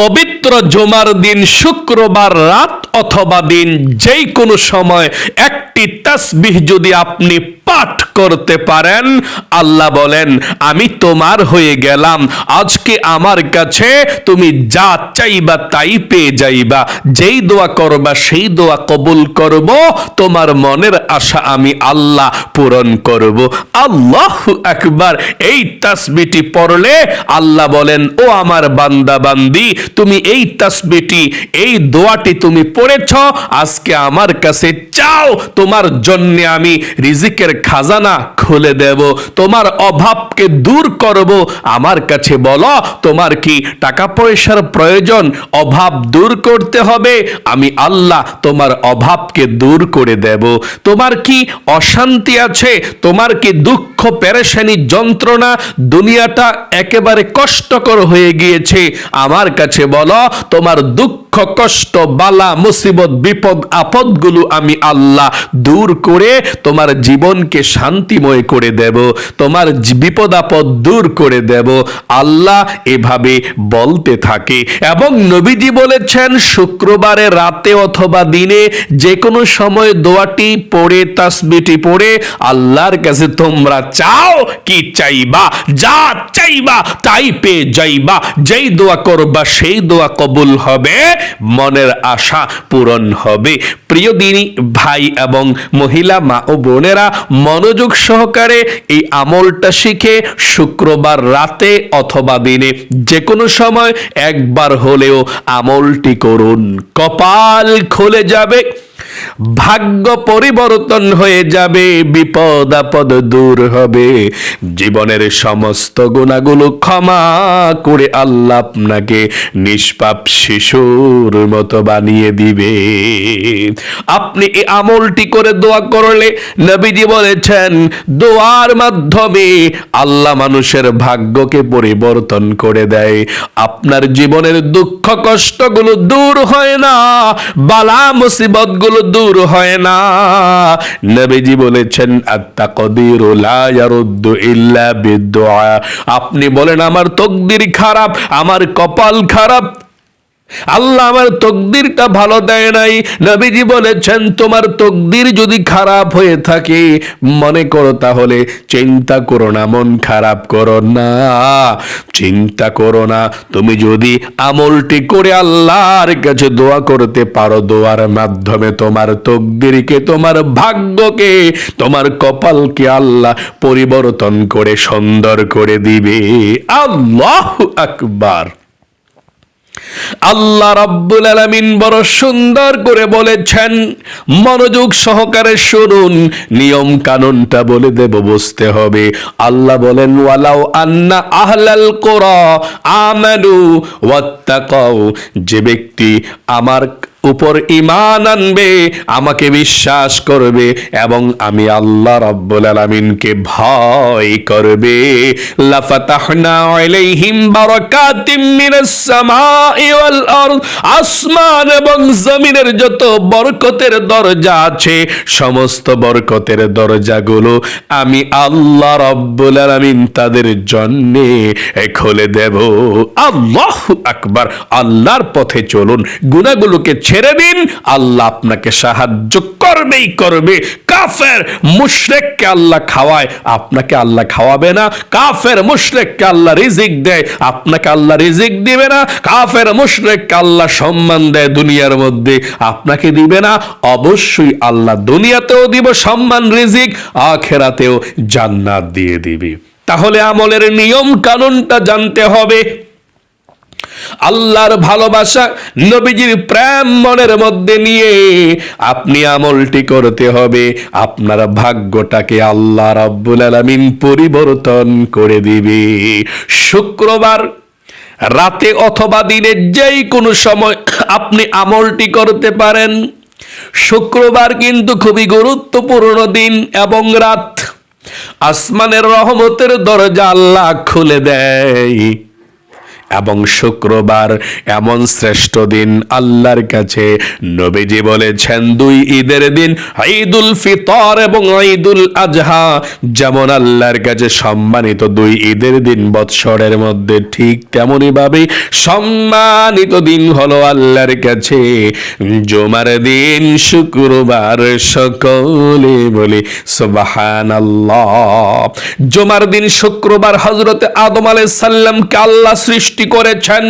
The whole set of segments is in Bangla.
পবিত্র জমার দিন শুক্রবার রাত অথবা দিন যেই কোনো সময় একটি তাসবিহ যদি আপনি পাঠ করতে পারেন। আল্লাহ বলেন, আমি তোমার হয়ে গেলাম। আজকে আমার কাছে তুমি যা চাইবা তাই পেয়ে যাইবা। যেই দোয়া করবা, সেই দোয়া কবুল করব। তোমার মনের আশা আমি আল্লাহ পূরণ করব। আল্লাহ একবার এই তাসবিটি পড়লে আল্লাহ বলেন, ও আমার বান্দা বান্দি তুমি এই তাসবিটি এই দোয়াটি তুমি পড়েছ। আজকে আমার কাছে চাও তোমার জন্য আমি রিজিকের খাজানা খুলে দেব, তোমার অভাবকে দূর করব। আমার কাছে বলো, তোমার কি টাকা পয়সার প্রয়োজন? অভাব দূর করতে হবে, আমি আল্লাহ তোমার অভাবকে দূর করে দেব। তোমার কি অশান্তি আছে? তোমার কি দুঃখ, পেরেশানি, যন্ত্রণা? দুনিয়াটা একেবারে কষ্টকর হয়ে গিয়েছে। আমার কাছে বলো, তোমার দুঃখ, কষ্ট, বালা, মুসিবত, বিপদ, আপদগুলো আমি আল্লাহ দূর করে তোমার জীবনকে শান্তিময় করে দেব, তোমার বিপদ আপদ দূর করে দেব। আল্লাহ এভাবে বলতে থাকে। এবং নবীজি বলেছেন, শুক্রবারে রাতে অথবা দিনে যে কোনো সময় দোয়াটি পড়ে তাসবিটি পড়ে, আল্লাহর কাছে তোমরা চাও কি চাইবা, যা চাইবা তাই পেয়ে যাইবা। যেই দোয়া করবা, সেই দোয়া কবুল হবে, মনের আশা পূরণ হবে। প্রিয় দিনী, ভাই এবং মহিলা, মা ও বোনেরা মনোযোগ সহকারে এই আমলটা শিখে শুক্রবার রাতে অথবা দিনে যে কোনো সময় একবার হলেও আমলটি করুন। কপাল খুলে যাবে। ভাগ্য পরিবর্তন হয়ে যাবে, বিপদ আপদ দূর হবে। জীবনের সমস্ত গুণাগুলো ক্ষমা করে আল্লাহ আপনাকে নিষ্পাপ শিশুর মতো বানিয়ে দিবে। আপনি এই আমলটি করে দোয়া করলে নবীজি বলেছেন, দোয়ার মাধ্যমে আল্লাহ মানুষের ভাগ্যকে পরিবর্তন করে দেয়। আপনার জীবনের দুঃখ কষ্টগুলো দূর হয় না, বালা মুসিবতগুলো দূর হয় না। নবীজি বলেছেন আত্মা কদির ইল্লা বিদ্যা আপনি বলেন, আমার তকদির খারাপ, আমার কপাল খারাপ। আল্লাহ আমার তকদিরটা ভালো দেয় নাই। নবীজি বলেছেন, তোমার তকদির যদি খারাপ হয়ে থাকে, মনে করো তাহলে চিন্তা করো না, মন খারাপ করো না। চিন্তা করো না, তুমি যদি আমলটি করে আল্লাহর কাছে দোয়া করতে পারো, দোয়ার মাধ্যমে তোমার তকদিরকে, তোমার ভাগ্যকে, তোমার কপালকে আল্লাহ পরিবর্তন করে সুন্দর করে দিবে। আল্লাহ আকবার। আল্লাহ রাব্বুল আলামিন বড় সুন্দর করে বলেছেন, মনোযোগ সহকারে শুনুন নিয়ম কানুনটা বলে দেব, বুঝতে হবে। আল্লাহ বলেন, ওয়ালাউ আন্না আহলাল কোরা আমানু ওয়াত্তাকাও যে ব্যক্তি আমার উপর ইমান আনবে, আমাকে বিশ্বাস করবে এবং আমি আল্লাহ রাব্বুল আলামিনকে ভয় করবে। আসমান এবং জমিনের যত বরকতের দরজা আছে, সমস্ত বরকতের দরজাগুলো আমি আল্লাহ রাব্বুল আলামিন তাদের জন্য খুলে দেব। আল্লাহু আকবার, আল্লাহর পথে চলুন, গুনাহগুলোকে ছেড়ে দিন। আল্লাহ আপনাকে সাহায্য করবেই করবে। কাফের, মুশরেককে আল্লাহ খাওয়ায়। আপনাকে আল্লাহ খাওয়াবে না। কাফের, মুশরেককে আল্লাহ রিজিক দেয়। আপনাকে আল্লাহ রিজিক দিবে না। কাফের, মুশরেককে আল্লাহ সম্মান দেয় দুনিয়ার মধ্যে। আপনাকে দিবে না। অবশ্যই আল্লাহ দুনিয়াতেও দিব সম্মান, রিজিক। আখেরাতেও জান্নাত দিয়ে দিবে। তাহলে আমলের নিয়ম কানুনটা জানতে হবে। আল্লাহর ভালোবাসা নবীজির প্রেম মনের মধ্যে নিয়ে আপনি আমলটি করতে হবে। আপনার ভাগ্যটাকে আল্লাহ রাব্বুল আলামিন পরিবর্তন করে দিবে। শুক্রবার রাতে অথবা দিনে যেই কোনো সময় আপনি আমলটি করতে পারেন। শুক্রবার কিন্তু খুবই গুরুত্বপূর্ণ দিন এবং রাত। আসমানের রহমতের দরজা আল্লাহ খুলে দেয়। এবং শুক্রবার এমন শ্রেষ্ঠ দিন আল্লাহর কাছে। নবীজি বলেছেন, দুই ঈদের দিন, ঈদুল ফিতর এবং ঈদুল আজহা। যেমন আল্লাহর কাছে সম্মানিত দুই ঈদের দিন, বৎসরের মধ্যে ঠিক তেমনই ভাবে সম্মানিত দিন হলো আল্লাহর কাছে। জুমার দিন শুক্রবার সকলে বলি, সুবহানাল্লাহ। জুমার দিন শুক্রবার হজরতে আদম আলাইহিস সাল্লামকে আল্লাহ সৃষ্টি করেছেন।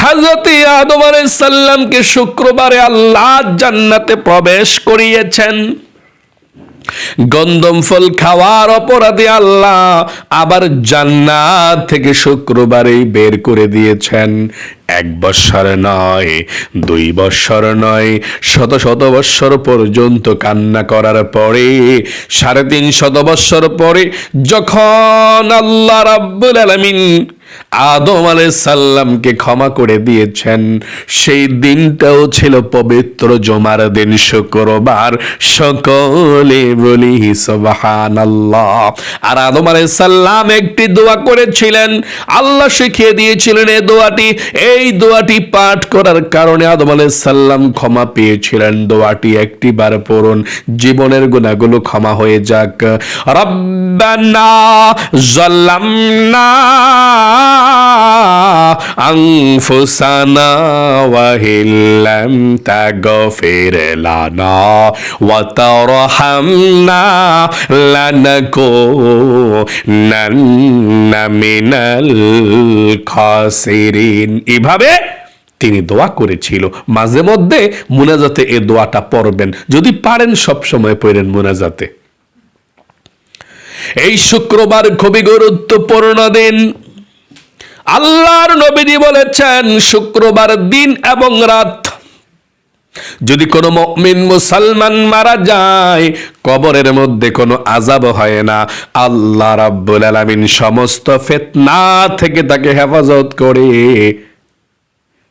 হজরতে আদম সাল্লামকে শুক্রবারে আল্লাহ জান্নাতে প্রবেশ করিয়েছেন। গন্ধম ফল খাওয়ার অপরাধে আল্লাহ আবার জান্নাত থেকে শুক্রবারেই বের করে দিয়েছেন। এক বৎসর নয়, দুই বৎসর নয়, শত শত বৎসর পর্যন্ত কান্না করার পরে, সাড়ে তিন শত বৎসর পরে যখন আল্লাহ রাব্বুল আলামিন আদম সাল্লামকে ক্ষমা করে দিয়েছেন। সেই দিনটাও ছিল পবিত্র জমার দিন, শুক্রবার। সকলে বলি, সুবহানাল্লাহ। আর আদম সাল্লাম একটি দোয়া করেছিলেন। আল্লাহ শিখিয়ে দিয়েছিলেন এই দোয়াটি। এই দোয়াটি পাঠ করার কারণে আদম সাল্লাম ক্ষমা পেয়েছিলেন। দোয়াটি একটি বার পড়ুন, জীবনের গুণাগুলো ক্ষমা হয়ে যাক। রব্বানা أنفسنا وإن لم تغفر لنا وترحمنا لنكونن من الخاسرين এভাবে তিনি দোয়া করেছিল মাঝে মধ্যে মুনাজাতে এ দোয়াটা পড়বেন যদি পারেন সব সময় পড়েন মুনাজাতে এই শুক্রবার খুবই গুরুত্বপূর্ণ দিন আল্লাহর নবীজি বলেছেন, শুক্রবার দিন এবং রাত। যদি কোনো মমিন মুসলমান মারা যায়, কবরের মধ্যে কোনো আজাব হয় না। আল্লাহ রাব্বুল আলামিন সমস্ত ফেতনা থেকে তাকে হেফাজত করে।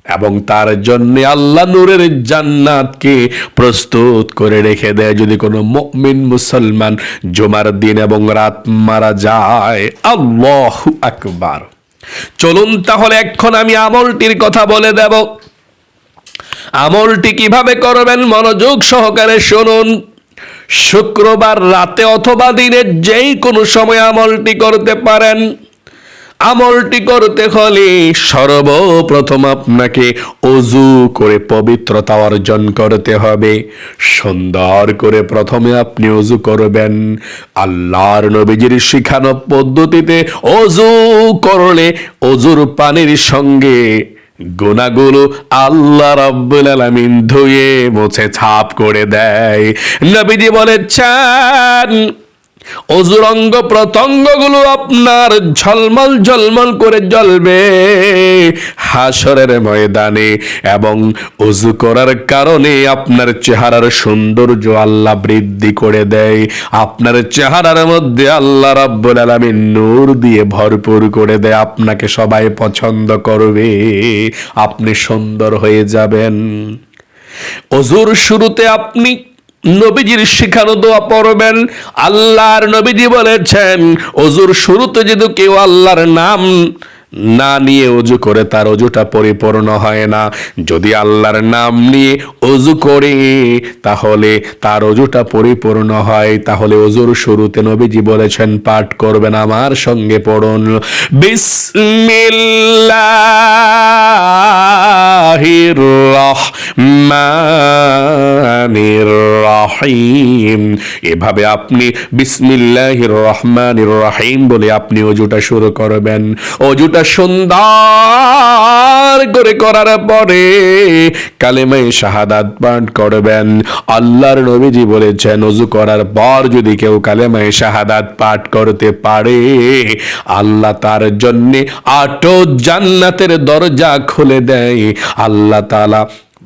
এবং তার জন্য আল্লাহ নূরের জান্নাতকে প্রস্তুত করে রেখে দেয়। যদি কোনো মুমিন মুসলমান জুমার দিন এবং রাত মারা যায়, আল্লাহু আকবার। চলুন তাহলে এখন আমি আমলটির কথা বলে দেব। আমলটি কীভাবে করবেন মনোযোগ সহকারে শুনুন। শুক্রবার রাতে অথবা দিনের যেই কোনো সময় আমলটি করতে পারেন। আমলটি করতে হলে সর্বপ্রথম আপনাকে অজু করে পবিত্রতা অর্জন করতে হবে। সুন্দর করে প্রথমে আপনি অজু করবেন। আল্লাহর নবীজির শিখানো পদ্ধতিতে অজু করলে অজুর পানির সঙ্গে গুণাগুলো আল্লাহ রাব্বুল আলামিন ধুয়ে মুছে ছাপ করে দেয়। নবীজি বলেছেন অজুর অঙ্গ প্রত্যঙ্গগুলো আপনার ঝলমল ঝলমল করে জ্বলবে হাসরের ময়দানে এবং অজু করার কারণে আপনার চেহারার সৌন্দর্য আল্লাহ বৃদ্ধি করে দেয়। আপনার চেহারার মধ্যে আল্লাহ রাব্বুল আলামিন নূর দিয়ে ভরপুর করে দেয়। আপনাকে সবাই পছন্দ করবে। আপনি সুন্দর হয়ে যাবেন। অজুর শুরুতে আপনি নবীজির শিখানো দোয়া পড়বেন। আল্লাহর নবীজি বলেছেন অজুর শুরুতে যদি কেউ আল্লাহর নাম না নিয়ে অজু করে, তার অজুটা পরিপূর্ণ হয় না। যদি আল্লাহর নাম নিয়ে অজু করে, তাহলে তার অজুটা পরিপূর্ণ হয়। তাহলে অজুর শুরুতে নবীজি বলেছেন, পাঠ করবেন আমার সঙ্গে পড়ুন। বিসমিল্লাহির রহমানির রহিম। এভাবে আপনি বিসমিল্লাহির রহমানির রহিম বলে আপনি অজুটা শুরু করবেন। অজুটা সুন্দর করে করার পরে কালেমাই শাহাদাত পাঠ করবেন। আল্লাহর নবীজি বলেছেন, অজু করার পর যদি কেউ কালেমাই শাহাদাত পাঠ করতে পারে, আল্লাহ তার জন্যে আটো জান্নাতের দরজা খুলে দেয়। আল্লাহ তালা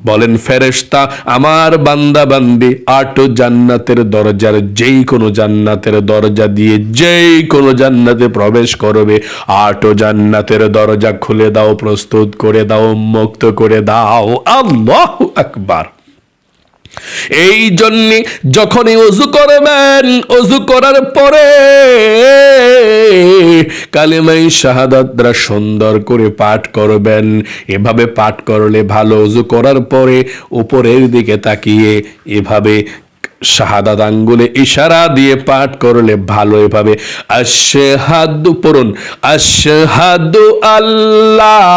বলেন ফেরেস্তা আমার বান্দা বান্দি আটো জান্নাতের দরজার যেই কোনো জান্নাতের দরজা দিয়ে যেই কোনো জান্নাতে প্রবেশ করবে। আটো জান্নাতের দরজা খুলে দাও, প্রস্তুত করে দাও মুক্ত করে দাও। আল্লাহ আকবার। এই জন্য যখনই অজু করবেন অজু করার পরে কালেমাই শাহাদাতরা সুন্দর করে পাঠ করবেন। এভাবে পাঠ করলে ভালো অজু করার পরে উপরের দিকে তাকিয়ে এভাবে শাহাদাত আঙ্গুলে ইশারা দিয়ে পাঠ করলে ভালো এভাবে আশে আশহাদু পড়ুন আশহাদু আল্লাহ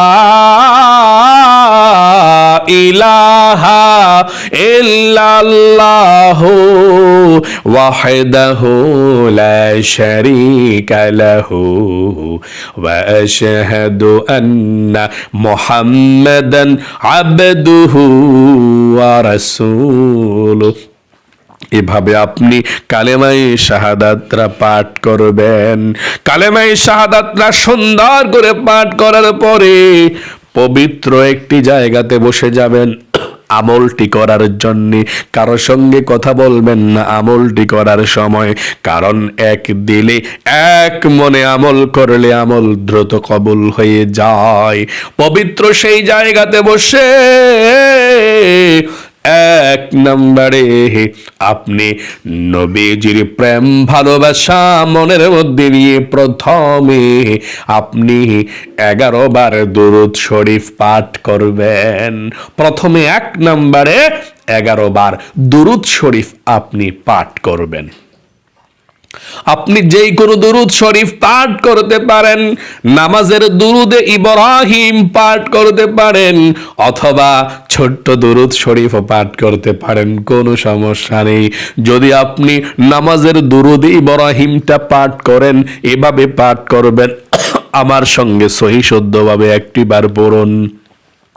ইলাহা ইল্লাল্লাহু ওয়াহদাহু লা শারীকা লাহু ওয়া আশহাদু আন্না মুহাম্মাদান আবদুহু ওয়া রাসূলুহু। এভাবে আপনি কালেমাই শাহাদাতরা পাঠ করবেন। কালেমাই শাহাদাতরা সুন্দর করে পাঠ করার পরে পবিত্র একটি জায়গাতে বসে যাবেন। আমলটি করার জন্য কারও সঙ্গে কথা বলবেন না, আমলটি করার সময়। কারণ এক দিলে এক মনে আমল করলে আমল দ্রুত কবুল হয়ে যায়। পবিত্র সেই জায়গাতে বসে এক নম্বরে। আপনি নবীজির প্রেম, ভালোবাসা, মনের মধ্যে নিয়ে প্রথমে আপনি এগারো বার দুরুদ শরীফ পাঠ করবেন। প্রথমে এক নম্বরে এগারো বার দুরুদ শরীফ আপনি পাঠ করবেন। আপনি যেই কোনো দুরুদ শরীফ পাঠ করতে পারেন, নামাজের দুরুদে ইব্রাহিম পাঠ করতে পারেন, অথবা ছোট্ট দুরুদ শরীফ পাঠ করতে পারেন, কোনো সমস্যা নেই। যদি আপনি নামাজের দুরুদ ইব্রাহিমটা পাঠ করেন, এভাবে পাঠ করবেন। আমার সঙ্গে সহি শুদ্ধভাবে একটিবার পড়ুন।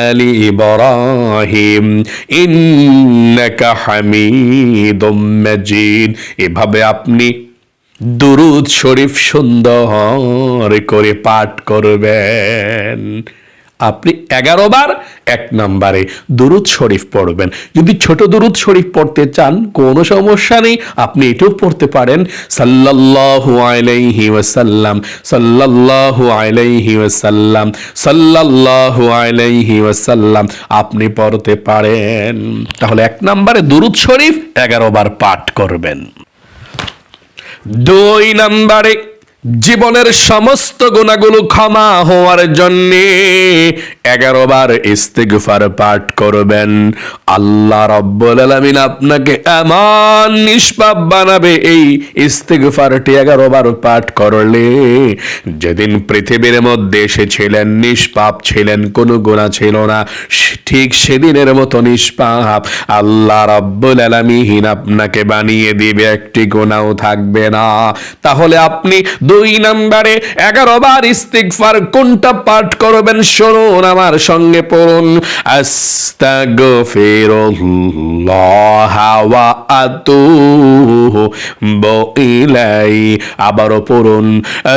آل إبراهيم إنك حميد مجيد এভাবে আপনি দুরুদ শরীফ সুন্দর করে পাঠ করবেন আপনি এগারো বার এক নম্বরে দুরুদ শরীফ পড়বেন। যদি ছোট দুরুদ শরীফ পড়তে চান, কোনো সমস্যা নেই, আপনি এটাও পড়তে পারেন। সাল্লাল্লাহু আলাইহি ওয়াসাল্লাম, সাল্লাল্লাহু আলাইহি ওয়াসাল্লাম, সাল্লাল্লাহু আলাইহি ওয়াসাল্লাম, আপনি পড়তে পারেন। তাহলে এক নম্বরে দুরুদ শরীফ এগারো বার পাঠ করবেন। দুই নম্বরে জীবনের সমস্ত গুণাগুলো ক্ষমা হওয়ার জন্য এগারো বার ইস্তেগফার পাঠ করবেন। আল্লাহ রব্বুল আলামিন আপনাকে এমন নিষ্পাপ বানাবে, এই ইস্তেগফারটি এগারো বার পাঠ করলে যেদিন পৃথিবীর মধ্যে এসেছিলেন, নিষ্পাপ ছিলেন, কোনো গুণা ছিল না, ঠিক সেদিনের মতো নিষ্পাপ আল্লাহ রব্বুল আলামিন আপনাকে বানিয়ে দিবে, একটি গুণাও থাকবে না। তাহলে আপনি দুই নম্বরে এগারো বার ইস্তিগফার কোনটা পাঠ করবেন শুনুন আমার সঙ্গে পড়ুন। আস্তাগফিরুল্লাহ ওয়া আতুবু ইলাই আবারও পড়ুন।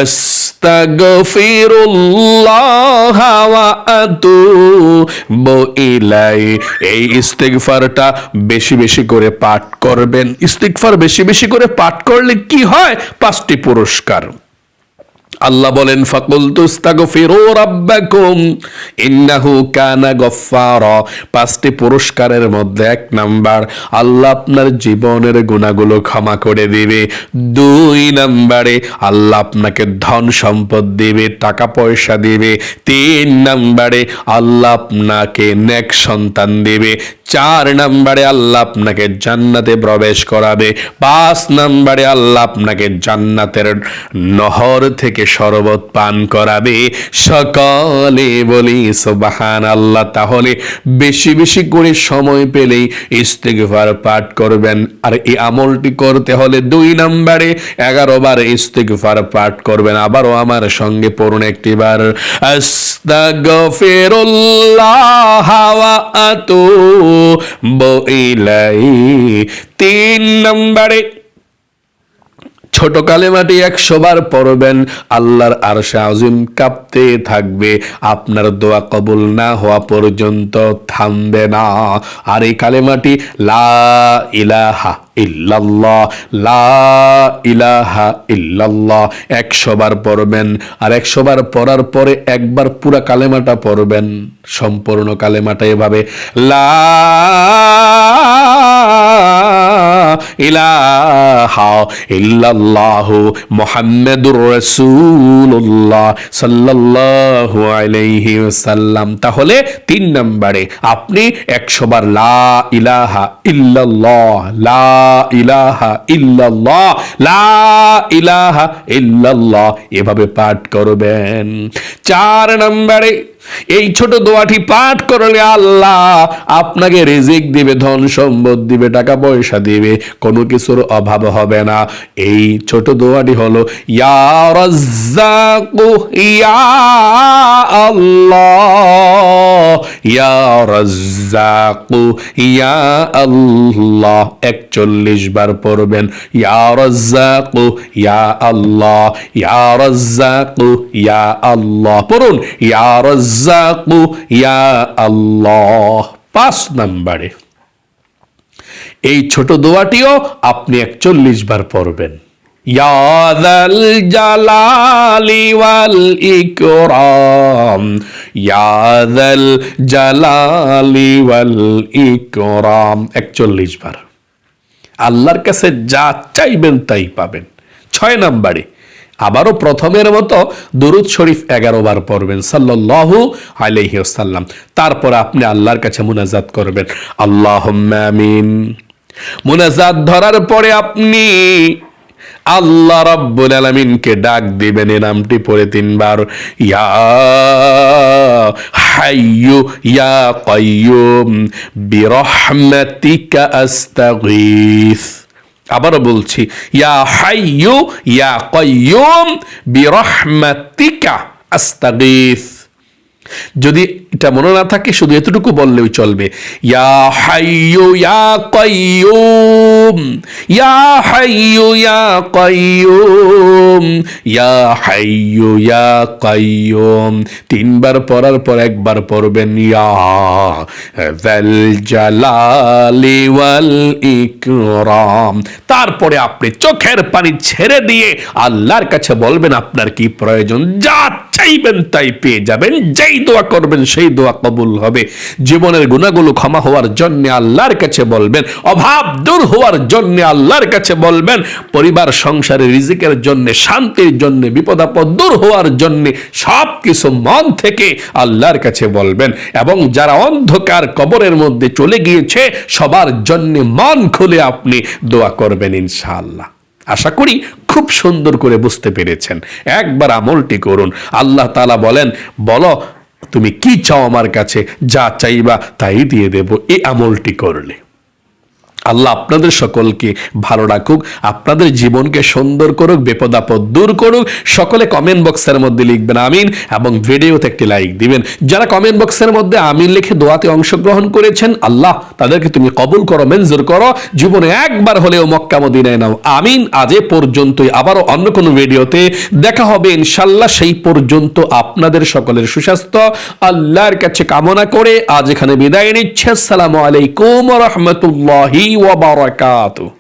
আস্তাগফিরুল্লাহ ওয়া আতুবু ইলাই এই ইস্তিগফারটা বেশি বেশি করে পাঠ করবেন। ইস্তিগফার বেশি বেশি করে পাঠ করলে কি হয়? পাঁচটি পুরস্কার। আল্লাহ বলেন ফাকুল তুস্তাগফিরু রাব্বাকুম, ইন্নাহু কানা পাঁচটি পুরস্কারের মধ্যে এক নাম্বার, আল্লাহ আপনার জীবনের গুণাগুলো ক্ষমা করে দিবে। দুই নাম্বারে, আল্লাহ আপনাকে ধন সম্পদ দিবে, টাকা পয়সা দিবে। তিন নাম্বারে, আল্লাহ আপনাকে নেক সন্তান দিবে। চার নাম্বারে, আল্লাহ আপনাকে জান্নাতে প্রবেশ করাবে। পাঁচ নাম্বারে, আল্লাহ আপনাকে জান্নাতের নহর থেকে শরবত পান করাবে। সকলে বলি সুবাহান আল্লাহ তাহলে বেশি বেশি করে সময় পেলেই ইস্তেগফার পাঠ করবেন। আর এই আমলটি করতে হলে দুই নাম্বারে এগারো বার ইস্তেগফার পাঠ করবেন। আবারও আমার সঙ্গে পড়ুন একটিবার। আস আস্তাগফিরুল্লাহ ওয়া তিন নম্বরে ছোট কালেমাটি একশো বার পড়বেন আল্লাহর আরশে আজিম কাঁপতে থাকবে। আপনার দোয়া কবুল না হওয়া পর্যন্ত থামবে না। আর এই কালেমাটি লা ইলাহা ইল্লাল্লাহ, লা ইলাহা ইল্লাল্লাহ একশো পড়বেন আর একশো বার পড়ার পরে একবার পুরা কালেমাটা পড়বেন সম্পূর্ণ কালেমাটা এভাবে, লা ইলাহা ইল্লাল্লাহ আলাইহি তাহলে তিন নম্বরে আপনি 100 বার লা ইলাহা ইল্লাল্লাহ, লা ইলাহা ইল্লাল্লাহ, লা ইলাহা ইল্লাল্লাহ এভাবে পাঠ করবেন। চার নম্বরে এই ছোট দোয়াটি পাঠ করলে আল্লাহ আপনাকে রেজিক দিবে, ধন সম্পদ দিবে, টাকা পয়সা দিবে। কোনো কিছুর অভাব হবে না। এই ছোট দোয়াটি হলো, ইয়া ইয়া আল্লাহ, ইয়া ইয়া আল্লাহ। একচল্লিশ বার পড়বেন, ইয়া রাজ্জাকু, ইয়া আল্লাহ, ইয়া রাজ্জাকু, ইয়া আল্লাহ। পড়ুন, ইয়া রাজ্জাকু, ইয়া আল্লাহ। পাঁচ নম্বরে। এই ছোট দোয়াটিও আপনি একচল্লিশ বার পড়বেন। ইয়াদাল জালালি ওয়াল ইকরাম। ইয়াদাল জালালি ওয়াল ইকরাম। একচল্লিশ বার। আল্লাহর কাছে যা চাইবেন তাই পাবেন। ছয় নম্বরে, আবারও প্রথমের মতো দুরুদ শরীফ এগারো বার পড়বেন, সাল্লাল্লাহু আলাইহি ওয়াসাল্লাম। তারপর আপনি আল্লাহর কাছে মুনাজাত করবেন। আল্লাহ আমিন। মুনাজাত ধরার পরে আপনি আল্লাহ রাব্বুল আলামিনকে ডাক দিবেন, এই নামটি পড়ে তিনবার। ইয়া হাইয়ু, ইয়া কাইয়ুম, বিরহমাতিকা আস্তাগীথ আবারও বলছি, ইয়া হাইয়ু, ইয়া কাইয়ুম, বিরহমাতিকা আস্তাগীথ যদি এটা মনে না থাকে, শুধু এতটুকু বললেও চলবে। ইয়া ইয়া ইয়া ইয়া ইয়া ইয়া তিনবার পড়ার পর একবার পড়বেন, ইয়া যাল জালালি ওয়াল ইকরাম। তারপরে আপনি চোখের পানি ছেড়ে দিয়ে আল্লাহর কাছে বলবেন, আপনার কি প্রয়োজন? যা চাইবেন, তাই পেয়ে যাবেন। যেই দোয়া করবেন, সেই দোয়া কবুল হবে। জীবনের গুণাগুলো ক্ষমা হওয়ার জন্য আল্লাহর কাছে বলবেন। অভাব দূর হওয়ার জন্য আল্লাহর কাছে বলবেন। পরিবার, সংসারে রিজিকের জন্য, শান্তির জন্য বিপদ আপদ দূর হওয়ার জন্য সব কিছু মন থেকে আল্লাহর কাছে বলবেন। এবং যারা অন্ধকার কবরের মধ্যে চলে গিয়েছে, সবার জন্য মন খুলে আপনি দোয়া করবেন ইনশাআল্লাহ। আশা করি খুব সুন্দর করে বুঝতে পেরেছেন। একবার আমলটি করুন। আল্লাহ তালা বলেন, বলো, তুমি কি চাও আমার কাছে? যা চাইবা তাই দিয়ে দেব। এই আমলটি করলে। আল্লাহ আপনাদের সকলকে ভালো রাখুক, আপনাদের জীবনকে সুন্দর করুক, বিপদ আপদ দূর করুক। সকলে কমেন্ট বক্সের মধ্যে লিখবেন আমিন এবং ভিডিওতে একটি লাইক দিবেন। যারা কমেন্ট বক্সের মধ্যে আমিন লিখে দোয়াতে অংশগ্রহণ করেছেন, আল্লাহ তাদেরকে তুমি কবুল করো মেনজুর করো। জীবনে একবার হলেও মক্কা, মদিনায় নাও। আমিন। আজ এ পর্যন্তই। আবারও অন্য কোনো ভিডিওতে দেখা হবে ইনশাল্লাহ সেই পর্যন্ত আপনাদের সকলের সুস্বাস্থ্য। আল্লাহর কাছে কামনা করে আজ এখানে বিদায় নিচ্ছে। আসসালামু আলাইকুম রহমতুল্লাহি ওয়া বারাকাতুহু